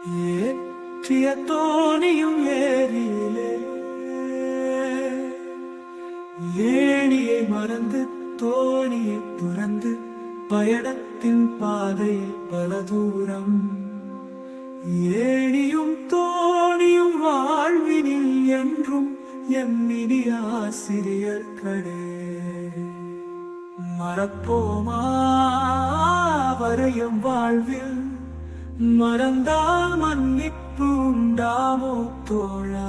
ஏற்றிய தோணியும் ஏரியிலே ஏணியை மறந்து தோணியை துறந்து பயணத்தின் பாதை பல தூரம் ஏணியும் தோணியும் வாழ்வினில் என்றும் எம்மினி ஆசிரியர் கடே மறப்போமா வரையும் வாழ்வில் மறந்தால் மன்னிப்பு உண்டாமோ தோழா?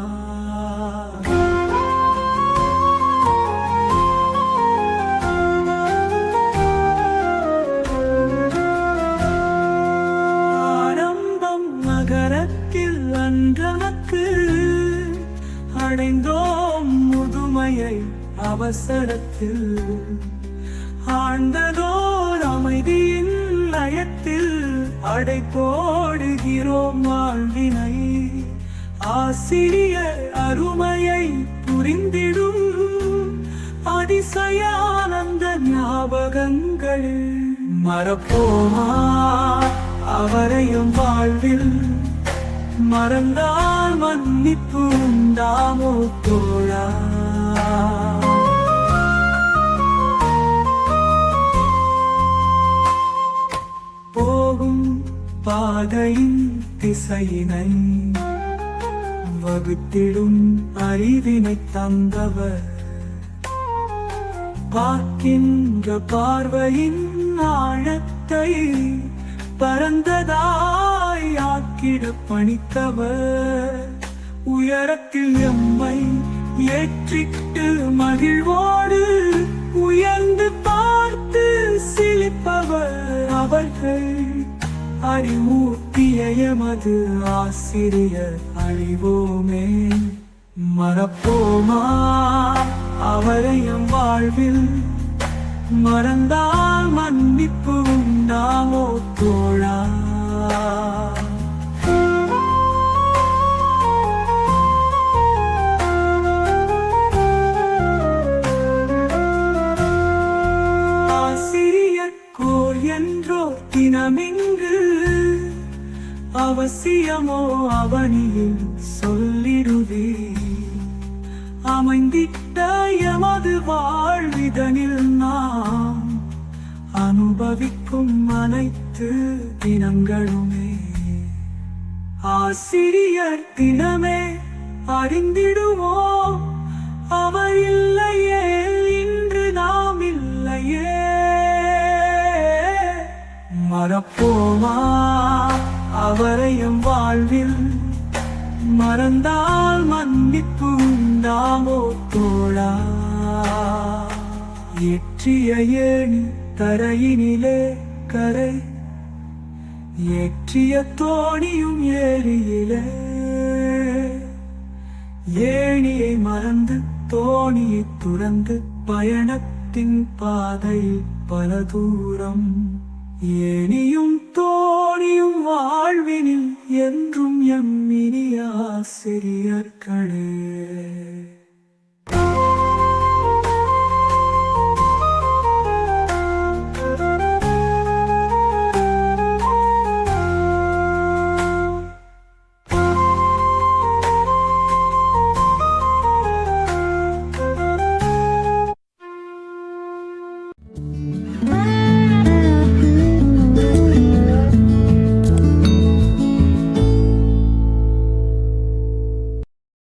ஆரம்பம் நகரத்தில் அன்றனக்கு அடைந்தோம் முதுமையை அவசரத்தில். ஆண்டதோர் அமைதியின் லயத்தில் அடை வாழ்வினை. ஆசிரிய அருமையை புரிந்திடும் அதிசயானந்த ஞாபகங்கள். மறப்போமா அவரையும் வாழ்வில்? மறந்தால் மன்னிப்பு உண்டாமோ தோழா? பாதையின் திசையினை வகுத்திடும் அறிவினை தந்தவர். பார்க்கின்ற பார்வையின் ஆழத்தை பரந்ததாய் ஆக்கிட பணித்தவர். உயரத்தில் எம்மை ஏற்றிட்டு மகிழ்வோடு உயர்ந்து பார்த்து சிலிப்பவர். அவர்கள் அறிவூட்டிய எமது ஆசிரியர் அழிவோமே. மறப்போமா? அவரையும் வாழ்வில் மறந்தால் மன்னிப்பு உண்டாமோ தோழா? என்றோ தினமிங்கு அவசியமோ அவனியில் சொல்லிடுவே. அமைந்திட்ட எமது வாழ்விதனில் நாம் அனுபவிக்கும் அனைத்து தினங்களுமே. ஆசிரியர் தினமே அறிந்திடுவோம். அவரையும் வாழ்வில் மறந்தால் மன்னிப்பு உண்டாமோ தோழா? எற்றிய ஏணி தரையினிலே கரை எற்றிய தோணியும் ஏரியிலே. ஏணியை மறந்து தோணியை துறந்து பயணத்தின் பாதையில் பல தூரம். ஏனியும் தோணியும் வாழ்வினில் என்றும் எம்மினி ஆசிரியர்களே.